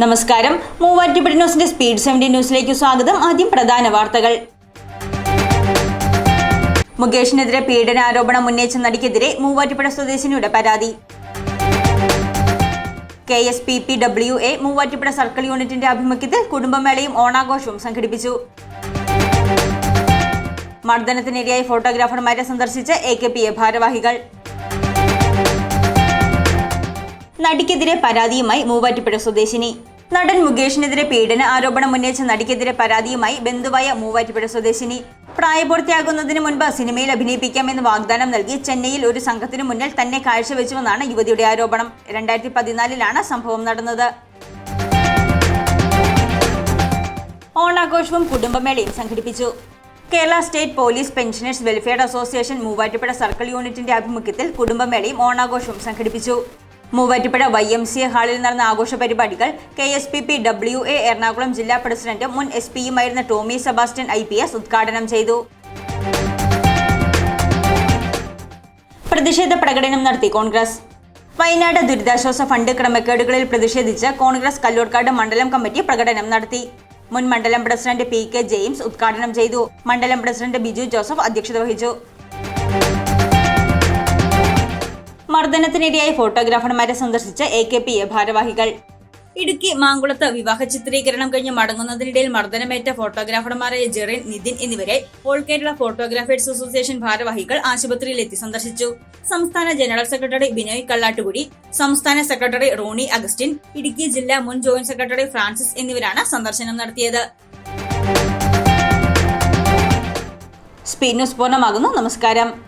നമസ്കാരം. മൂവാറ്റുപുഴ ന്യൂസിന്റെ speed seventy ന്യൂസിലേക്ക് സ്വാഗതം. ആദ്യം പ്രധാന വാർത്തകൾ. മുകേഷിനെതിരെ പീഡനാരോപണം ഉന്നയിച്ച നടിക്കെതിരെ മൂവാറ്റുപുഴ സ്വദേശിനിയുടെ പരാതി. K S P P W A Muvattupuzha circle യൂണിറ്റിന്റെ ആഭിമുഖ്യത്തിൽ കുടുംബമേളയും ഓണാഘോഷവും സംഘടിപ്പിച്ചു. മർദ്ദനത്തിനിരയായി ഫോട്ടോഗ്രാഫർമാരെ സന്ദർശിച്ച എ കെ പി എ ഭാരവാഹികൾ. നടിക്കെതിരെ പരാതിയുമായി മൂവാറ്റുപുഴ സ്വദേശിനി. നടൻ മുകേഷിനെതിരെ പീഡന ആരോപണം ഉന്നയിച്ച നടിക്കെതിരെ പരാതിയുമായി ബന്ധുവായ മൂവാറ്റുപുഴ സ്വദേശിനി. പ്രായപൂർത്തിയാകുന്നതിന് മുൻപ് സിനിമയിൽ അഭിനയിപ്പിക്കാമെന്ന് വാഗ്ദാനം നൽകി ചെന്നൈയിൽ ഒരു സംഘത്തിനു മുന്നിൽ തന്നെ കാഴ്ചവെച്ചുവെന്നാണ് യുവതിയുടെ ആരോപണം. രണ്ടായിരത്തി പതിനാലിലാണ് സംഭവം നടന്നത്. ഓണാഘോഷവും കുടുംബമേളയും സംഘടിപ്പിച്ചു. Kerala state police pensioners welfare association Muvattupuzha circle യൂണിറ്റിന്റെ ആഭിമുഖ്യത്തിൽ കുടുംബമേളയും ഓണാഘോഷവും സംഘടിപ്പിച്ചു. Muvattupuzha Y M C A ഹാളിൽ നടന്ന ആഘോഷ പരിപാടികൾ K S P P W A Ernakulam ജില്ലാ പ്രസിഡന്റ് മുൻ S പിയുമായിരുന്ന Tomy Sebastian I P S ഉദ്ഘാടനം ചെയ്തു. പ്രതിഷേധ പ്രകടനം നടത്തി കോൺഗ്രസ്. വയനാട് ദുരിതാശ്വാസ ഫണ്ട് ക്രമക്കേടുകളിൽ പ്രതിഷേധിച്ച് കോൺഗ്രസ് കല്ലൂർക്കാട് മണ്ഡലം കമ്മിറ്റി പ്രകടനം നടത്തി. മുൻ മണ്ഡലം പ്രസിഡന്റ് പി കെ ജെയിംസ് ഉദ്ഘാടനം ചെയ്തു. മണ്ഡലം പ്രസിഡന്റ് ബിജു ജോസഫ് അധ്യക്ഷത വഹിച്ചു. മർദ്ദനത്തിനിരയായി ഫോട്ടോഗ്രാഫർമാരെ സന്ദർശിച്ച എ കെ പി എ ഭാരവാഹികൾ. ഇടുക്കി മാങ്കുളത്ത് വിവാഹ ചിത്രീകരണം കഴിഞ്ഞ് മടങ്ങുന്നതിനിടയിൽ മർദ്ദനമേറ്റ ഫോട്ടോഗ്രാഫർമാരായ ജെറിൻ നിതിൻ എന്നിവരെ ഓൾ കേരള ഫോട്ടോഗ്രാഫേഴ്സ് അസോസിയേഷൻ ഭാരവാഹികൾ ആശുപത്രിയിൽ എത്തി സന്ദർശിച്ചു. സംസ്ഥാന ജനറൽ സെക്രട്ടറി ബിനോയ് കള്ളാട്ടുകുടി സംസ്ഥാന സെക്രട്ടറി റോണി അഗസ്റ്റിൻ ഇടുക്കി ജില്ലാ മുൻ ജോയിന്റ് സെക്രട്ടറി ഫ്രാൻസിസ് എന്നിവരാണ് സന്ദർശനം നടത്തിയത്. സ്പീഡ് ന്യൂസ് പൂർണമാകുന്നു. നമസ്കാരം.